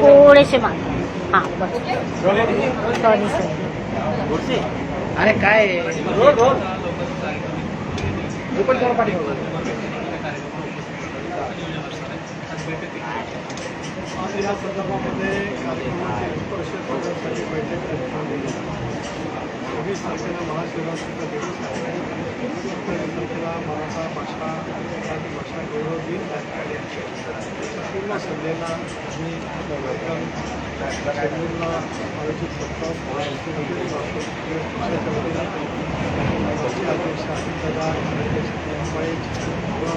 थोडेसे मागे. हां सॉरी सर अरे काय? आज या संदर्भामध्ये कार्यक्रमाची परिषद होण्यासाठी बैठक घेतली सव्वीस तारखेला महाशिवरात्रीचा दिवस आहे सत्तावीस तारखेला मराठा भाषा मराठी भाषा गौरव दिन पूर्ण संध्येला आम्ही वेलकम कार्यक्रम शेड्यूलला आयोजित करतो महाराष्ट्रामध्ये राष्ट्रपती अध्यक्ष अध्यक्ष व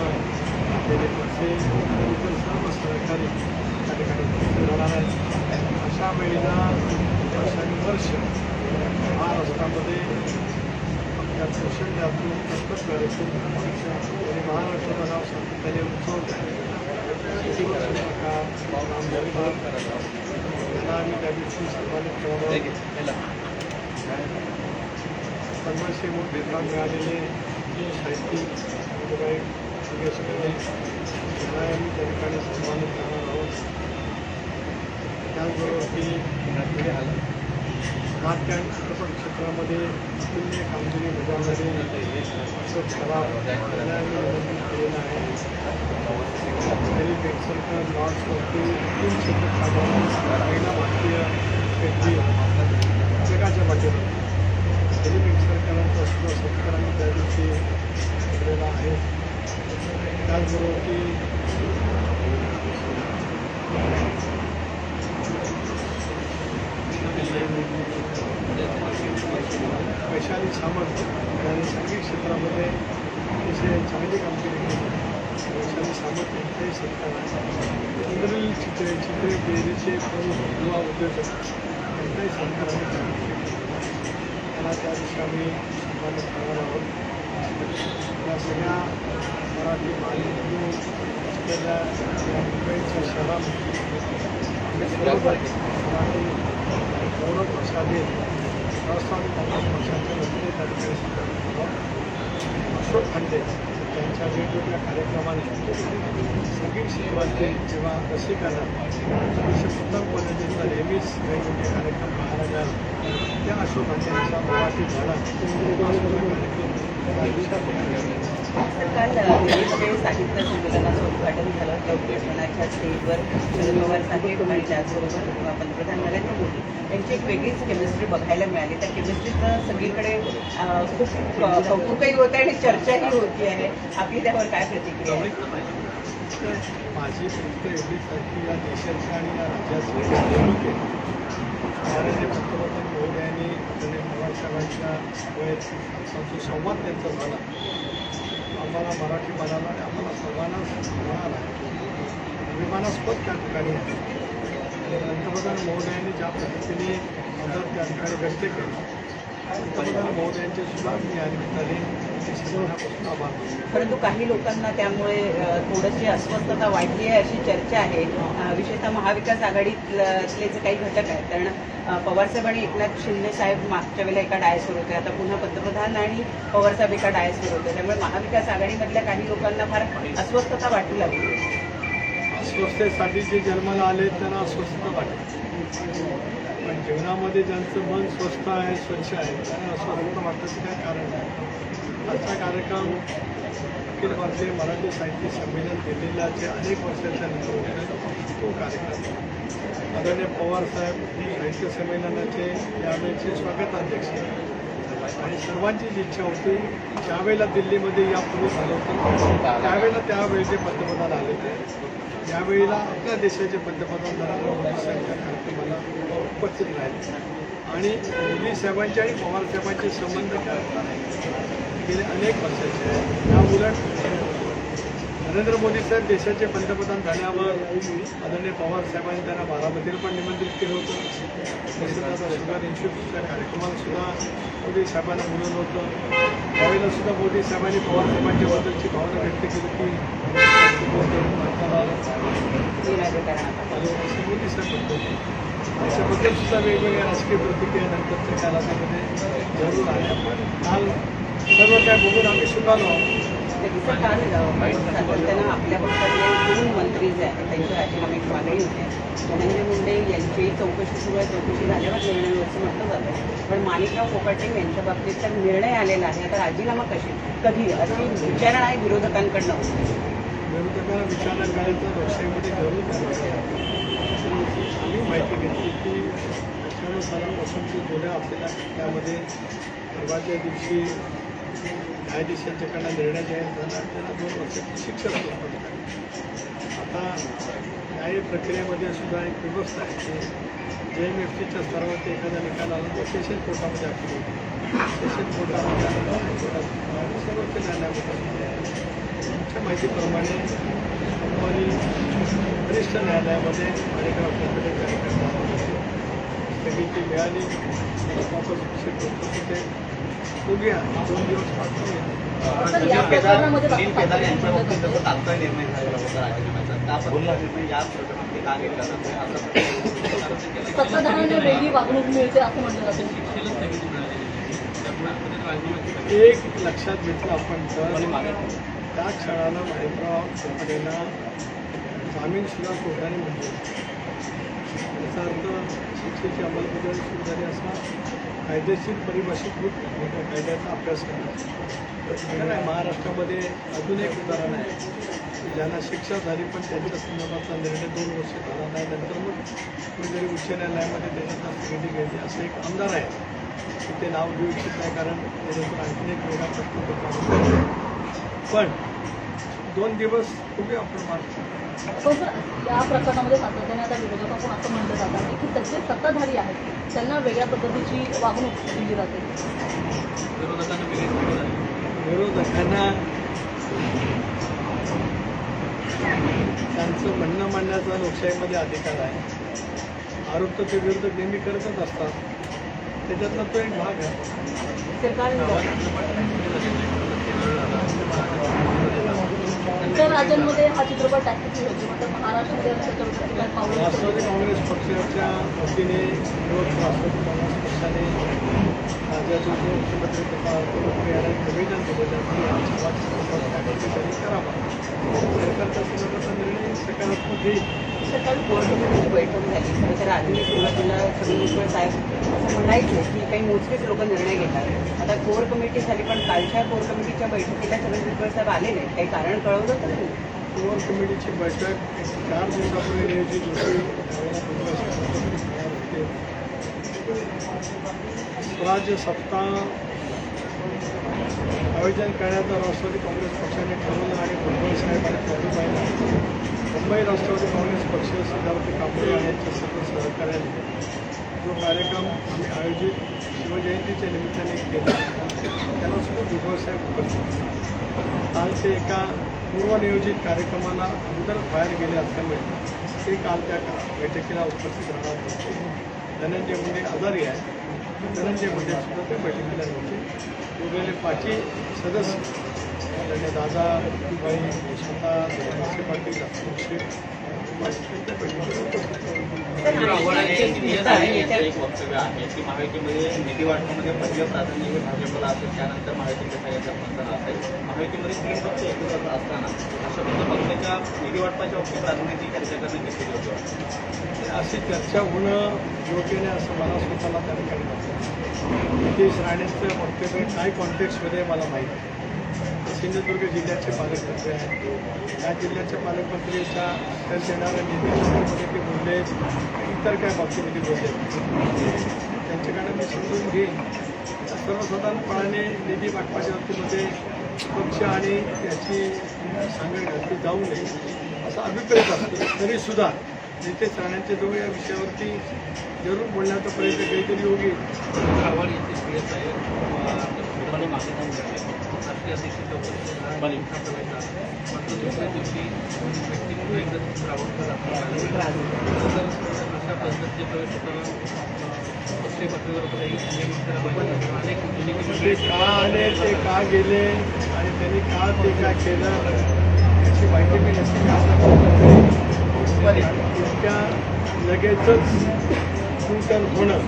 इतर सर्व सहकारी त्या ठिकाणी राहणार आहेत. अशा वेळेला वर्षानुवर्ष महाराष्ट्रामध्ये आपल्या कौशल्यातून कर्तव्यातून आणि महाराष्ट्राचं नाव सातत्याने उंचवत आहे त्यांना आम्ही त्या दिवशी सन्मानित करणार सन्मानशी भेदभाव मिळालेले साहित्यिक विधायक आम्ही त्या ठिकाणी सन्मानित करणार आहोत. त्याचबरोबर की नाट्य आणि चित्रपट क्षेत्रामध्ये अतुल्य कामगिरी बजावणारे अशोक सराफ यांना आम्ही निमंत्रित केलेलं आहे. दिलीप वेंगसरकर लॉर्ड्सवरती तीन चित्रपट काढणारा पहिला भारतीय व्यक्ती जगाच्या पाठीवर. दिलीप वेंगसरकरांचा सुद्धा सत्कार त्या दिवशी केलेला आहे. त्याचबरोबर की सामंत यांनी संगीत क्षेत्रामध्ये अतिशय चांगली कामगिरी केली. वैशाली सामंत यांचाही सत्कार आहे. चित्रे चित्रे डेअरीचे प्रमुख युवा उद्योजक. यांचाही सत्कार आम्ही त्या त्यांना त्या दिवशी आम्ही सन्मानित करणार आहोत. या सगळ्या मराठी मालिकेतून असलेल्या या मुंबईच्या शहरामध्ये आम्ही सर्व मराठी गौरव प्रसादित राष्ट्रवादी काँग्रेस पक्षाचे वतीने त्या ठिकाणी अशोक खंडे त्यांच्या वेगवेगळ्या कार्यक्रमाने संगीत क्षेत्रातले किंवा रसिकांना अतिशय उत्तम पद्धतीचा नेहमीच वेगवेगळे कार्यक्रम पाहायला मिळाला त्या अशोक खंडेंचा मराठी झाला कार्यक्रम काल दिल्लीमध्ये साहित्य संमेलनाचं उद्घाटन झालं. त्या उद्घाटनाच्या स्टेजवर शरद पवार साहेब आणि त्याचबरोबर पंतप्रधान नरेंद्र मोदी यांची एक वेगळीच केमिस्ट्री बघायला मिळाली. त्या केमिस्ट्रीचं सगळीकडे खूप कौतुकही होतं आणि चर्चाही होती आहे आपली त्यावर काय प्रतिक्रिया माझी फक्त एवढीच की या देशाच्या आणि या राज्याची निवडणूक आहे. माननीय पंतप्रधान मोदी यांनी पवार साहेबांच्या वैयक्तिक संवाद त्यांचा झाला. आम्हाला मराठी मनाला आणि आम्हाला सर्वांना मिळाला अभिमानास्पद त्या ठिकाणी आहे पंतप्रधान महोदयांनी ज्या पद्धतीने मदत त्या ठिकाणी व्यक्त केली पंतप्रधान महोदयांचे सुद्धा मी या निमित्ताने परंतु काही लोकांना त्यामुळे थोडीशी अस्वस्थता वाढली आहे अशी चर्चा आहे. विशेषतः महाविकास आघाडीतले जे काही घटक आहेत कारण पवारसाहेब आणि एकनाथ शिंदे साहेब मागच्या वेळेला एका डायसवर होते. आता पुन्हा पंतप्रधान आणि पवारसाहेब एका डायसवर होते. त्यामुळे महाविकास आघाडीमधल्या काही लोकांना फार अस्वस्थता वाटू लागली. अस्वस्थतेसाठी जे जन्माला आले त्यांना अस्वस्थता वाटते पण जीवनामध्ये ज्यांचं मन स्वस्थ आहे स्वच्छ आहे त्यांना अस्वस्थता वाटण्याचं काय कारण आहे? आजचा कार्यक्रम अखिल भारतीय मराठी साहित्य संमेलन दिल्लीला जे अनेक वर्षाच्या नंतर होतं तो कार्यक्रम आदरणीय पवार साहेब साहित्य संमेलनाचे यावेळेचे स्वागताध्यक्ष आणि सर्वांचीच इच्छा होती ज्यावेळेला दिल्लीमध्ये यापूर्वी झालं होतं त्यावेळेला त्यावेळेचे पंतप्रधान आले होते यावेळेला आपल्या देशाचे पंतप्रधान नरेंद्र मोदी साहेब त्या कार्यक्रमाला उपस्थित राहिले. आणि मोदी साहेबांचे आणि पवार साहेबांचे संबंध काय आहेत? गेले अनेक वर्षाचे आहेत. या उलट नरेंद्र मोदी साहेब देशाचे पंतप्रधान झाल्यावर आदरणीय पवार साहेबांनी त्यांना बारामतीला पण निमंत्रित केलं होतं. शुगर इन्स्टिट्यूटच्या कार्यक्रमाला सुद्धा मोदी साहेबांना बोलवलं होतं. त्यावेळेला सुद्धा मोदी साहेबांनी पवार साहेबांच्या बद्दलची भावना व्यक्त केली की मोदी साहेब त्याच्याबद्दल सुद्धा वेगवेगळ्या राजकीय प्रतिक्रिया नंतरच्या कालावधीमध्ये जरूर आल्या. पण काल सर्व काय बघून आम्ही आहोत. त्याचं काल अ, सातत्यानं आपल्या पक्षातले दोन मंत्री जे आहेत त्यांची राजीनाम्याची मागणी होते. धनंजय मुंडे यांची चौकशी सुरू आहे. चौकशी झाल्यावर निर्णय होईल असं म्हटलं जातं. पण माणिकराव कोकाटे यांच्या बाबतीत तर निर्णय आलेला आहे. आता राजीनामा कशी? कधी? विचारणा आहे विरोधकांकडनं. विरोधकांना विचारणा करायचं लोकशाहीमध्ये जरूर करायचं. आम्ही माहिती घेतली की अठ्ठ्याण्णव सालापासून जे जुन्या असलेल्या त्यामध्ये परवाच्या दिवशी न्यायाधीशांच्याकडनं निर्णय जाहीर झाला त्यांना दोन वर्षाची शिक्षा आता न्याय प्रक्रियेमध्ये सुद्धा एक व्यवस्था आहे की जे एम एफ सीच्या स्तरावरती एखादा निकाल आला तो सेशन कोर्टामध्ये आपली सेशन कोर्टामध्ये आला सर्वोच्च न्यायालयामध्ये तुमच्या माहितीप्रमाणे सोमवारी वरिष्ठ न्यायालयामध्ये माणिकराव कोकणे कार्यकर्ता स्थगिती मिळाली वापस शिक्षक होते बघूया. दोन दिवस या प्रकरणामध्ये केदार यांच्या बाबतीत जसं तात्काळ निर्णय झालेला होता राजीनाम्याचा त्या पद्धतीचा निर्णय या प्रकरणामध्ये का घेतला जातो? असं सत्ताधाऱ्यांना वेगळी वागणूक मिळते असं म्हटलं जातं. एक लक्षात घेतलं आपण तर त्या क्षणाला माणिकराव कोकणेला जामीन सुद्धा कोर्टाने केला. याचा अर्थ शिक्षेची अंमलबजावणी सुरू झाली असा कायदेशीर परिभाषित कायद्याचा अभ्यास करणार. महाराष्ट्रामध्ये अजून एक उदाहरण आहे. ज्यांना शिक्षा झाली पण त्यांच्या संदर्भातला निर्णय दोन वर्ष झाला नाही. नंतर मग कुठेतरी उच्च न्यायालयामध्ये त्याच्यात भेटी घ्यायची असं एक आमदार आहे की ते नाव घेऊ इच्छित नाही कारण त्याच्यातून आणखीन एक वेगळा प्रश्न पण दोन दिवस खूप आपण मार्ग पण सर या प्रकरणामध्ये सातत्याने आता विरोधकांकडून असं म्हटलं जातं की सगळे सत्ताधारी आहेत त्यांना वेगळ्या पद्धतीची वागणूक दिली जाते. विरोधकांना त्यांचं म्हणणं मांडण्याचा लोकशाहीमध्ये अधिकार आहे. आरोप तर ते विरोधक नेहमी करतच असतात. त्याच्यातला तो एक भाग आहे. इतर राज्यांमध्ये हा चित्रपट टाकण्याची होती मात्र महाराष्ट्रामध्ये असं त्याच्यावर काय पाऊल राष्ट्रवादी काँग्रेस पक्षाच्या वतीने विरोध राष्ट्रवादी काँग्रेस पक्षाने राज्याचे जो निवेदन दिलं वाटचाल करावा निर्णय सकारात्मक घेईल सकाळी कोर कमिटीची बैठक झाली खरं तर आधी सुरुवातीला छगन साहेब म्हणायचे की काही मोजकेच लोक निर्णय घेतात आता कोर कमिटी झाली पण कालच्या कोर कमिटीच्या बैठकीला छगन भुजबळ साहेब आले नाही काही कारण कळवलं तर नाही कोर कमिटीची बैठक चार दिवसापूर्वी होती. स्वराज्य सत्ता आयोजन करण्याचं राष्ट्रवादी काँग्रेस पक्षाने ठरवलं आणि मुंबई साहेब आणि प्रभूबाईंना मुंबई राष्ट्रवादी काँग्रेस पक्ष सदावती कांबळे यांच्या सर्व सहकार्याने जो कार्यक्रम आम्ही आयोजित शिवजयंतीच्या निमित्ताने केला. त्याला सुद्धा भुजबळ साहेब उपस्थित काल ते एका पूर्वनियोजित कार्यक्रमाला अगोदर बाहेर गेले असल्यामुळे ते काल त्या बैठकीला उपस्थित राहणार होते. धनंजय मुंडे आजारी आहे धनंजय मुंडे सुद्धा ते बैठकीला नव्हते उरलेले पाचही सदस्य आदरणीय दादा भाई स्वतः पाटील अतुल शेख त्या बैठकीला उपस्थित एक वक्तव्य आहे महायुतीमध्ये निधी वाटपामध्ये पहिलं प्राधान्य हे भाजपला असेल त्यानंतर महायुतीच्या सगळ्यांच्या पंचाला असेल महायुतीमध्ये तीन पक्ष एकत्र असताना अशा पक्षाच्या निधी वाटपाच्या बाबतीत प्राधान्याची चर्चा करण्यात घेतली अशी चर्चा होणं योग्य नाही असं मला स्वतःला त्या ठिकाणी वाटतं नितेश राणेंचं वक्तव्य काय कॉन्टेक्स्टमध्ये मला माहीत आहे सिंधुदुर्ग जिल्ह्याचे पालकमंत्री आहेत. या जिल्ह्याच्या पालकमंत्रीच्या तर देणाऱ्या निधी ते बोलले. इतर काय बाबतीमध्ये बोलले. त्यांच्याकडे मी समजून घेईन. सर्वसाधारणपणाने निधी वाटपाच्या बाबतीमध्ये पक्ष आणि त्याची सांगड घातली जाऊ नये असा अभिप्राय असतो तरीसुद्धा नेते राणेंच्या जवळ या विषयावरती जरूर बोलण्याचा प्रयत्न काहीतरी योगी आव्हान येते मागे उपस्थितीत मात्र दुसऱ्या दिवशी व्यक्ती पुन्हा एकदा अशा पद्धतीचे प्रवेश होताना अनेक का आले ते का गेले आणि त्यांनी का ते काय केलं याची माहिती मी नक्की इतक्या लगेचच नूतन होणं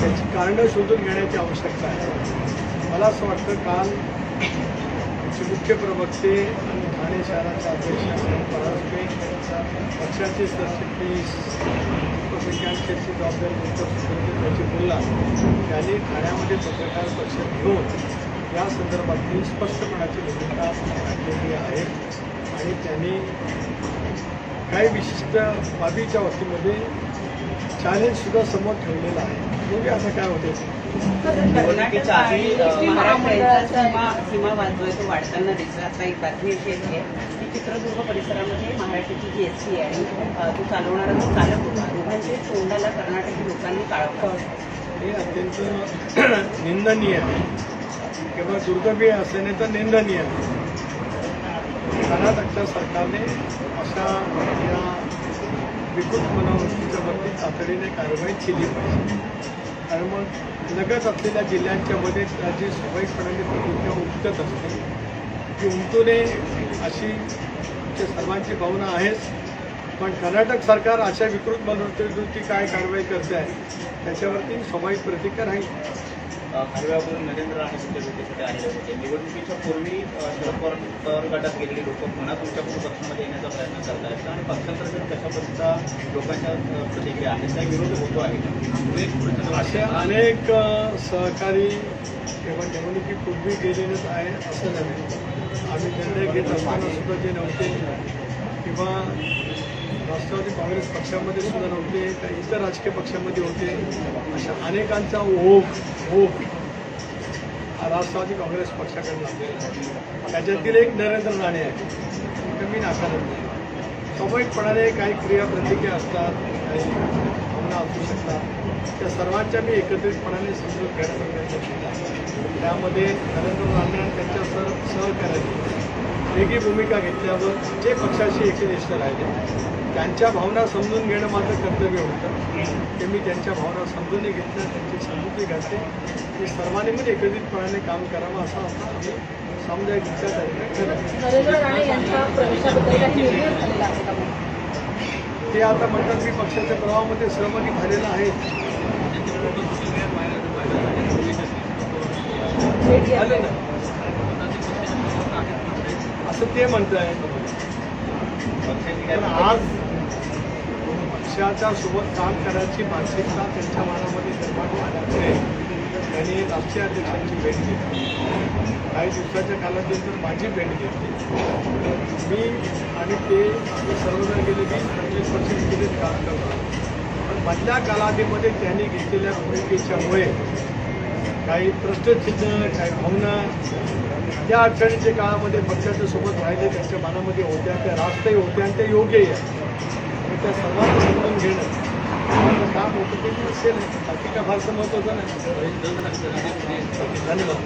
त्याची कारणं शोधून घेण्याची आवश्यकता आहे. मला असं वाटतं काल आमचे मुख्य प्रवक्ते आणि ठाणे शहराचे अध्यक्ष अनिल पक्षाचे सरचिटणीस उपसंख्याकांची जबाबदारी त्याची बोलला त्यांनी ठाण्यामध्ये पत्रकार परिषद घेऊन या संदर्भातली स्पष्टपणाची भूमिका मांडलेली आहे. आणि त्यांनी काही विशिष्ट बाबीच्या बाबतीमध्ये चॅलेंजसुद्धा समोर ठेवलेलं आहे. म्हणजे आता काय होते. कर्नाटक महाराष्ट्राचा सीमा सीमा वाजतोय तो वाढताना दिसला आता एक बातमी अशी येते आहे की चित्रदुर्ग परिसरामध्ये महाराष्ट्राची जी एस टी आहे. आणि तो चालवणारा जो चालक होता दोघांचे तोंडाला कर्नाटकी लोकांनी काळं हे अत्यंत निंदनीय आहे. किंवा दुर्दैवी असे नाही तर निंदनीय आहे. कर्नाटकच्या सरकारने अशा या विकृत मनोवृत्तीच्या बाबतीत तातडीने कारवाई केली पाहिजे. कारण मग लगत असलेल्या जिल्ह्यांच्या मध्ये त्याची स्वाभाविकपणाने प्रतिज्ञा उमटत असते. ती उमटू नये अशी सर्वांची भावना आहेच पण कर्नाटक सरकार अशा विकृत मनोवृत्ती काय कारवाई करते आहे त्याच्यावरती स्वाभाविक प्रतिक्रिया राहील अ, नरेंद्र राणे तुमच्या भेटीसाठी आलेले होते. निवडणुकीच्या पूर्वी शरद पवार गटात गेलेली लोक पुन्हा तुमच्याकडून पक्षामध्ये येण्याचा प्रयत्न करत आहेत आणि पक्षांतर्गत कशा लोकांच्या प्रतिक्रिया आहेत त्या विरोध होतो आहे असे अनेक सहकारी किंवा निवडणुकीपूर्वी गेलेलेच आहे असं नव्हे. आम्ही निर्णय घेत असताना सुद्धा जे नव्हते किंवा राष्ट्रवादी काँग्रेस पक्षामध्ये सुद्धा नव्हते त्या इतर राजकीय पक्षामध्ये होते. अशा अनेकांचा ओघ ओघ हा राष्ट्रवादी काँग्रेस पक्षाकडे लागलेला त्याच्यातील एक नरेंद्र राणे आहे कमी मी नाकारत नाही. स्वाभाविकपणाने काही क्रिया प्रतिक्रिया असतात काही भावना असू शकतात. त्या सर्वांच्या मी एकत्रितपणाने समजून घेण्याचा प्रयत्न केला. त्यामध्ये नरेंद्र राणे आणि त्यांच्या सर सहकार्याची वेगळी भूमिका घेतल्यावर जे पक्षाशी एकनिष्ठ राहिले त्यांच्या भावना समजून घेणं माझं कर्तव्य होतं. ते मी त्यांच्या भावना समजूनही घेतल्या त्यांची समजुती घातली. की सर्वांनी म्हणजे एकत्रितपणाने काम करावं असं असं आम्ही सामुदायिक का? मग? ते आता म्हणतात मी पक्षाच्या प्रवाहामध्ये सहभागी झालेला आहे. असं ते म्हणत आहे आज पक्षाच्या सोबत काम करायची मानसिकता त्यांच्या मनामध्ये निर्माण झाल्यामुळे त्यांनी राष्ट्रीय अध्यक्षांची भेट घेतली. काही दिवसाच्या कालानंतर माझी भेट घेतली. मी आणि ते आम्ही सर्वजण गेले वीस पंचवीस वर्ष केलेच काम करतो. पण मधल्या कालावधीमध्ये त्यांनी घेतलेल्या भूमिकेच्यामुळे काही प्रश्नचिन्ह काही भावना त्या अडचणीच्या काळामध्ये पक्षाच्या सोबत राहिले त्यांच्या मनामध्ये होत्या त्या राष्ट्रही होत्या आणि ते योग्यही आहे त्या सर्वांना समजून घेणं. माझं काम होतं ते मी केलं बाकी काय फारसं महत्त्वाचं नाही. धन्यवाद.